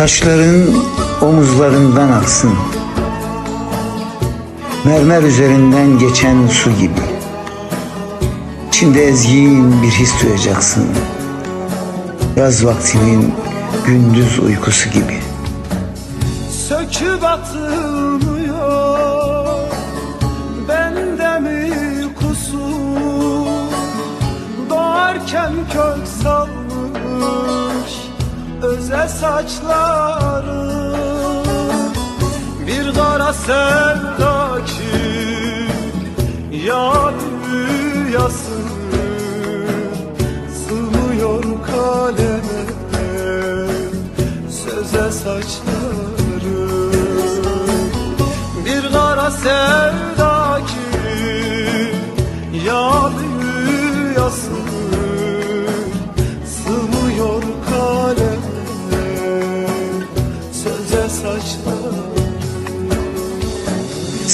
Saçların omuzlarından aksın. Mermer üzerinden geçen su gibi. İçinde ezgin bir his duyacaksın. Yaz vaktinin gündüz uykusu gibi. Söküp atılmıyor Doğarken kök salmış Öze saçları. Bir kara sevda ki Yar rüyası Sığmıyor kaleme Söze saçları. Bir kara sevda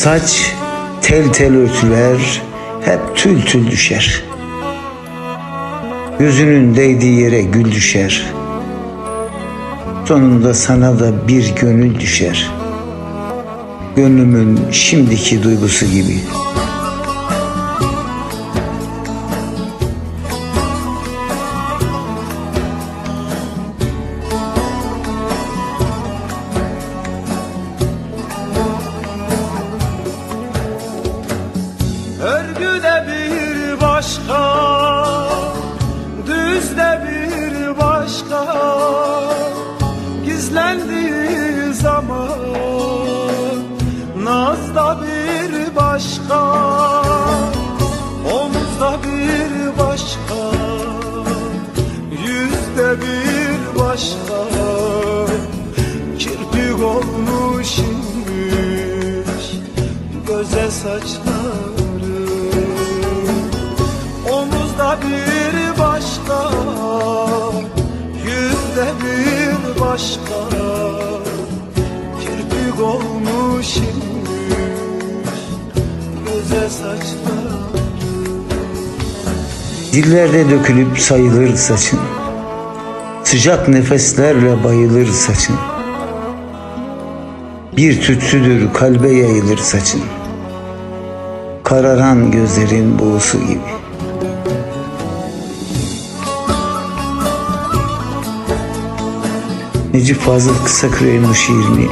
Saç tel tel örtüler hep tül tül düşer. Gözünün değdiği yere gül düşer. Sonunda sana da bir gönül düşer. Gönlümün şimdiki duygusu gibi. Saçları Omuzda bir başka Yüzde bir başka Kirpik olmuş Göze saçları Dillerde dökülüp sayılır saçın. Sıcak nefeslerle bayılır saçın. Bir tütsüdür kalbe yayılır saçın. Kararan gözlerin buğusu gibi. Necip Fazıl Kısakürey'in bu şiirini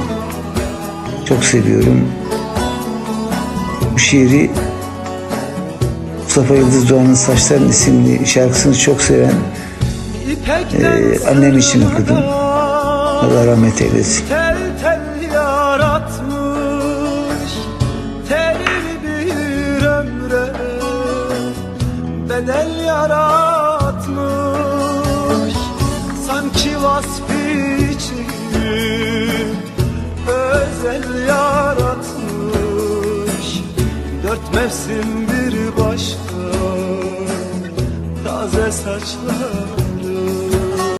çok seviyorum. Bu şiiri Mustafa Yıldız Doğan'ın Saçların isimli şarkısını çok seven Ee, annem için okudum. Allah rahmet eylesin. Bedel yaratmış. Sanki vasfı için Özel yaratmış. Dört mevsim bir başka Taze saçlar